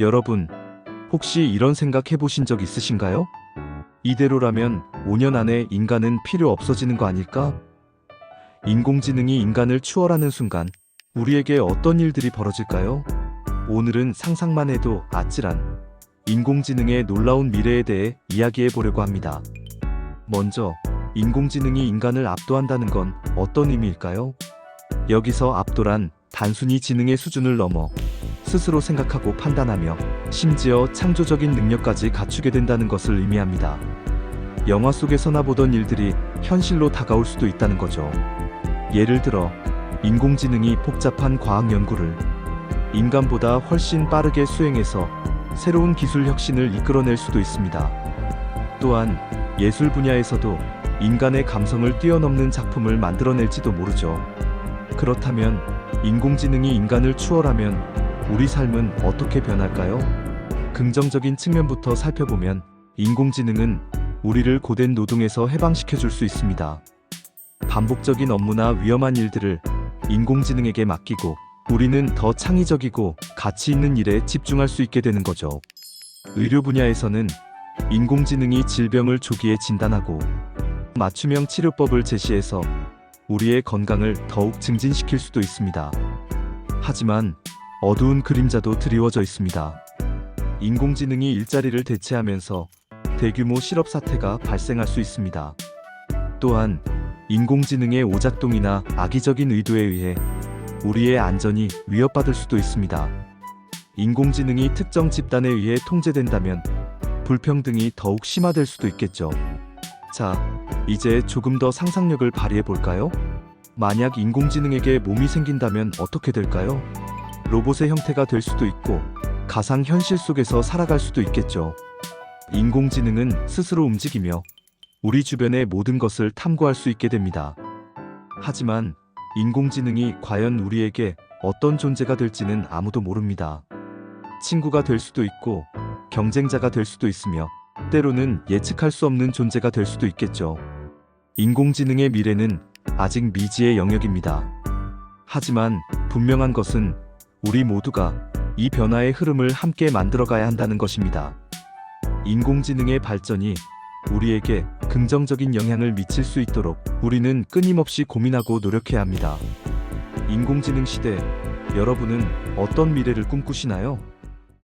여러분, 혹시 이런 생각 해보신 적 있으신가요? 이대로라면 5년 안에 인간은 필요 없어지는 거 아닐까? 인공지능이 인간을 추월하는 순간 우리에게 어떤 일들이 벌어질까요? 오늘은 상상만 해도 아찔한 인공지능의 놀라운 미래에 대해 이야기해 보려고 합니다. 먼저, 인공지능이 인간을 압도한다는 건 어떤 의미일까요? 여기서 압도란 단순히 지능의 수준을 넘어 스스로 생각하고 판단하며 심지어 창조적인 능력까지 갖추게 된다는 것을 의미합니다. 영화 속에서나 보던 일들이 현실로 다가올 수도 있다는 거죠. 예를 들어, 인공지능이 복잡한 과학 연구를 인간보다 훨씬 빠르게 수행해서 새로운 기술 혁신을 이끌어낼 수도 있습니다. 또한 예술 분야에서도 인간의 감성을 뛰어넘는 작품을 만들어낼지도 모르죠. 그렇다면 인공지능이 인간을 추월하면 우리 삶은 어떻게 변할까요? 긍정적인 측면부터 살펴보면 인공지능은 우리를 고된 노동에서 해방시켜 줄 수 있습니다. 반복적인 업무나 위험한 일들을 인공지능에게 맡기고 우리는 더 창의적이고 가치 있는 일에 집중할 수 있게 되는 거죠. 의료 분야에서는 인공지능이 질병을 조기에 진단하고 맞춤형 치료법을 제시해서 우리의 건강을 더욱 증진시킬 수도 있습니다. 하지만 어두운 그림자도 드리워져 있습니다. 인공지능이 일자리를 대체하면서 대규모 실업 사태가 발생할 수 있습니다. 또한 인공지능의 오작동이나 악의적인 의도에 의해 우리의 안전이 위협받을 수도 있습니다. 인공지능이 특정 집단에 의해 통제된다면 불평등이 더욱 심화될 수도 있겠죠. 자, 이제 조금 더 상상력을 발휘해 볼까요? 만약 인공지능에게 몸이 생긴다면 어떻게 될까요? 로봇의 형태가 될 수도 있고 가상 현실 속에서 살아갈 수도 있겠죠. 인공지능은 스스로 움직이며 우리 주변의 모든 것을 탐구할 수 있게 됩니다. 하지만 인공지능이 과연 우리에게 어떤 존재가 될지는 아무도 모릅니다. 친구가 될 수도 있고 경쟁자가 될 수도 있으며 때로는 예측할 수 없는 존재가 될 수도 있겠죠. 인공지능의 미래는 아직 미지의 영역입니다. 하지만 분명한 것은 우리 모두가 이 변화의 흐름을 함께 만들어가야 한다는 것입니다. 인공지능의 발전이 우리에게 긍정적인 영향을 미칠 수 있도록 우리는 끊임없이 고민하고 노력해야 합니다. 인공지능 시대, 여러분은 어떤 미래를 꿈꾸시나요?